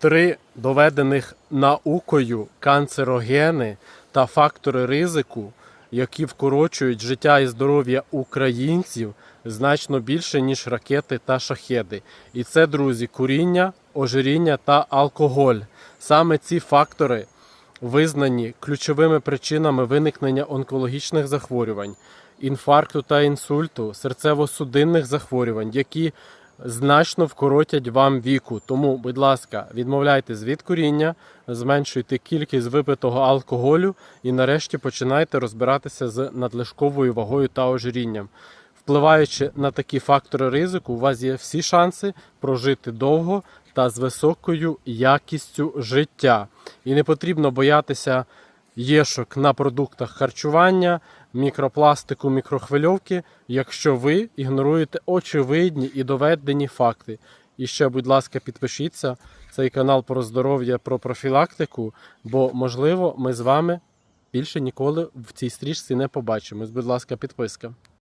три доведених наукою канцерогени та фактори ризику, які вкорочують життя і здоров'я українців значно більше, ніж ракети та шахеди. І це, друзі, куріння, ожиріння та алкоголь. Саме ці фактори визнані ключовими причинами виникнення онкологічних захворювань, інфаркту та інсульту, серцево-судинних захворювань, які значно вкоротять вам віку. Тому, будь ласка, відмовляйтесь від куріння, зменшуйте кількість випитого алкоголю і нарешті починайте розбиратися з надлишковою вагою та ожирінням. Впливаючи на такі фактори ризику, у вас є всі шанси прожити довго та з високою якістю життя. І не потрібно боятися єшок на продуктах харчування, мікропластику, мікрохвильовки, якщо ви ігноруєте очевидні і доведені факти. І ще, будь ласка, підпишіться цей канал про здоров'я, про профілактику, бо, можливо, ми з вами більше ніколи в цій стрічці не побачимось. Будь ласка, підписка.